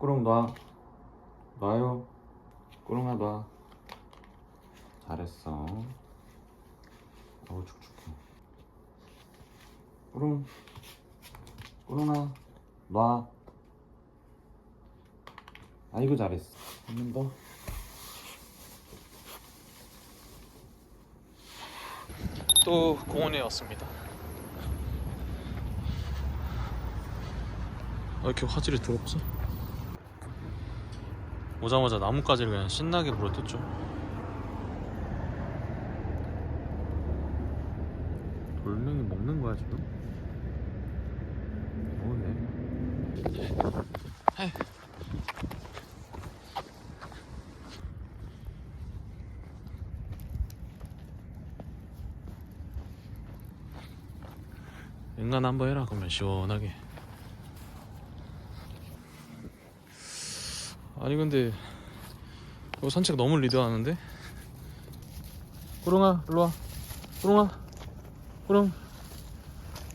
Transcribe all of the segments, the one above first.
꾸릉 놔. 놔요. 꾸릉아 놔. 잘했어. 어우 축축해. 꾸릉 꾸릉아 놔. 아이고 잘했어. 한 번 더. 또 공원에 왔습니다. 왜 이렇게 화질이 더럽지? 오자마자 나뭇가지를 그냥 신나게 물어뜯죠. 돌멩이 먹는 거야 지금? 뭐해? 인간 한번 해라 그러면 시원하게 아니 근데 이거 산책 너무 리드하는데? 꾸릉아 일로와. 꾸릉아. 꾸릉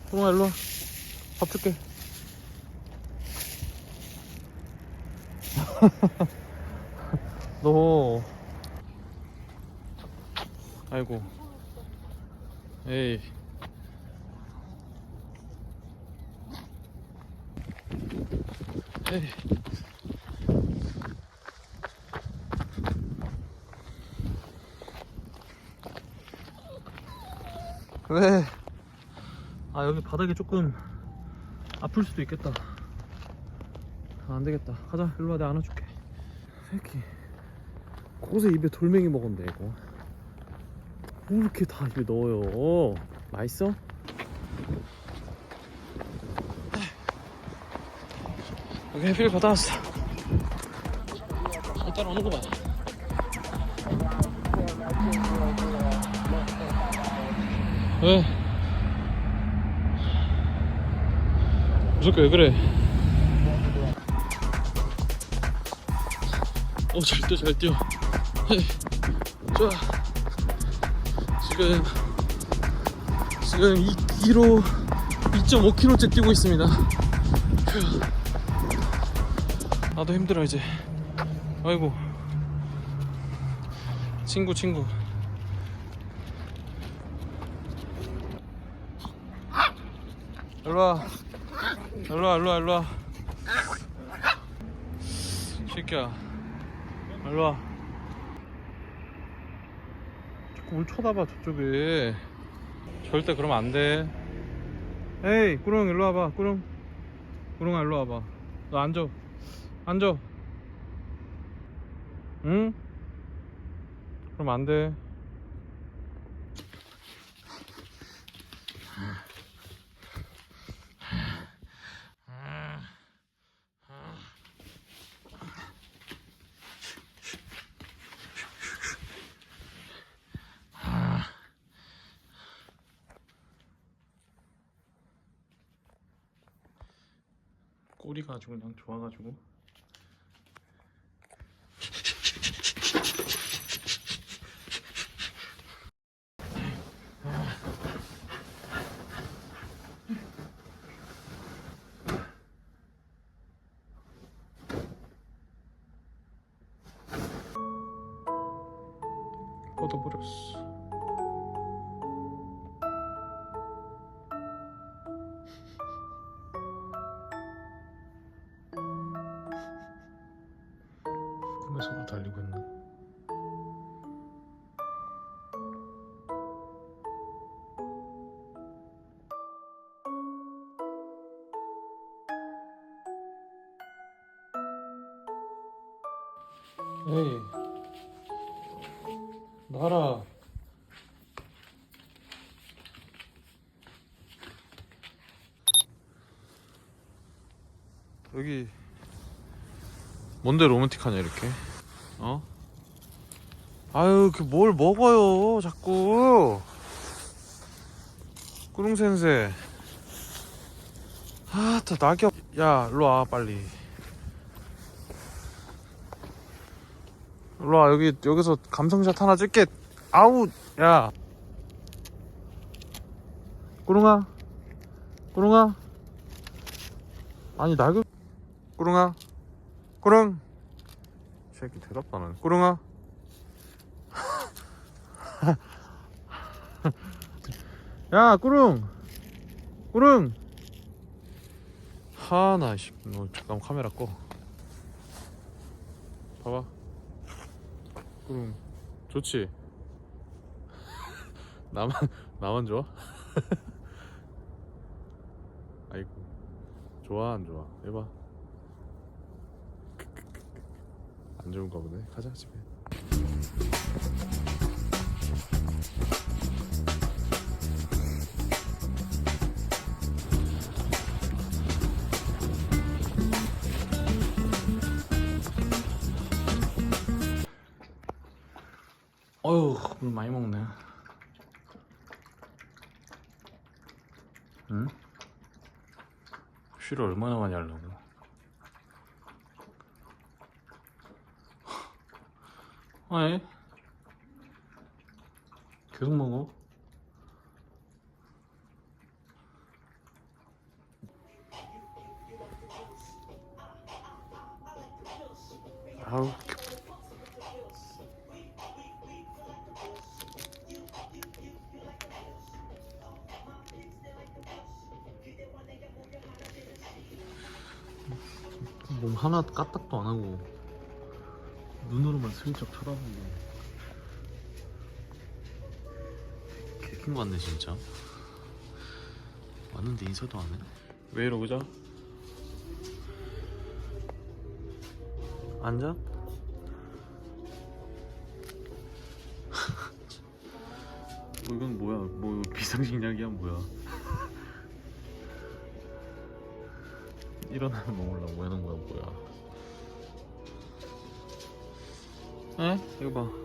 꾸릉아 일로와. 밥 줄게. 너. 아이고. 에이. 에이. 왜? 아 여기 바닥이 조금 아플 수도 있겠다. 아, 안 되겠다. 가자. 일로 와. 내가 안아줄게. 새끼. 곳에 입에 돌멩이 먹었네 이거. 뭐 이렇게 다 입에 넣어요? 맛있어? 여기 해피를 받아왔어. 어, 따라오는 거 봐. 왜? 무섭게 왜 그래? 어, 잘 뛰어, 잘 뛰어. 좋아. 지금, 지금 2km, 2.5km째 뛰고 있습니다. 휴. 나도 힘들어 이제 아이고 친구 친구 일로와. 일로와 일로와 일로와. 새끼야. 일로와. 자꾸 뭘 쳐다봐 저쪽에. 절대 그러면 안돼. 에이 꾸릉 일로 와봐 꾸릉 꾸릉아 일로 와봐. 너 앉아. 앉아. 응? 그럼 안 돼. 꼬리가 아주 그냥 좋아가지고 뻗어버렸어. 에이. 나라. 여기 뭔데 로맨틱하냐 이렇게? 어? 아유 그 뭘 먹어요 자꾸. 꾸릉센세 아다 낙엽. 야 일로와 빨리 일로와 여기 여기서 감성샷 하나 찍게. 아우 야. 꾸릉아? 꾸릉아? 아니 낙엽 꾸릉아? 꾸릉 새끼 대답도 안 하네. 꾸릉아? 야 꾸릉 꾸릉 하나 씨 너 잠깐 카메라 꺼. 봐봐 꾸릉 좋지. 나만 나만 좋아? 아이고. 좋아 안 좋아? 해봐. 안 좋은가 보네. 가자 집에 어휴 물 많이 먹네. 응? 쉬를 얼마나 많이 하려고. 아니 계속 먹어. 아우 몸 하나 까딱도 안 하고 눈으로만 슬쩍 쳐다보고 개킨 거 같네 진짜 왔는데 인사도 안 해? 왜 이러고자? 앉아? 뭐 이건 뭐야 뭐 비상식약이야 뭐야 일어나면 먹으려고 뭐 해놓은 거야 뭐야. 에? 이거 봐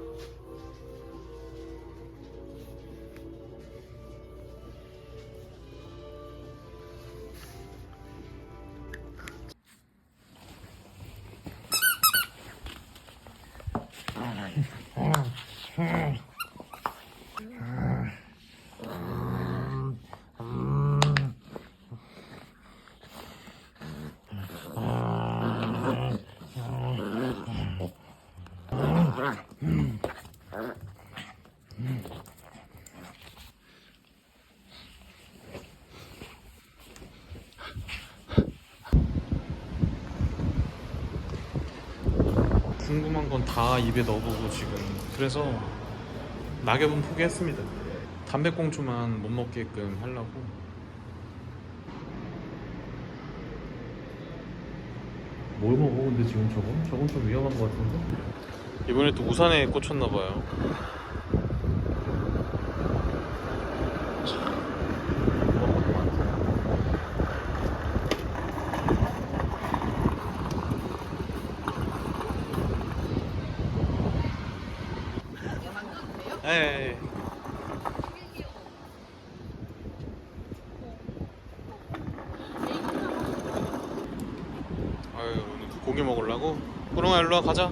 궁금한 건 다 입에 넣어보고 지금 그래서 낙엽은 포기했습니다 담배꽁초만 못 먹게끔 하려고 뭘 먹어 근데 지금 저건? 저건 좀 위험한 것 같은데? 이번에 또 우산에 꽂혔나봐요 예, 예. 아유 오늘 고기 먹으려고? 꾸렁아 일로와 가자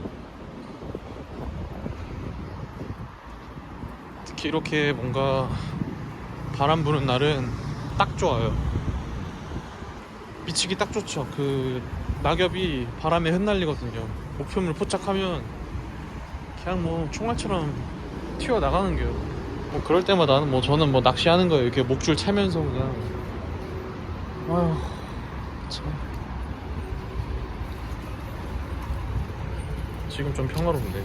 특히 이렇게 뭔가 바람 부는 날은 딱 좋아요 미치기 딱 좋죠 그 낙엽이 바람에 흩날리거든요 목표물 포착하면 그냥 뭐 총알처럼 튀어나가는 게요. 뭐 그럴 때마다 뭐 저는 뭐 낚시하는 거예요. 이렇게 목줄 채면서 그냥. 아휴 참. 지금 좀 평화로운데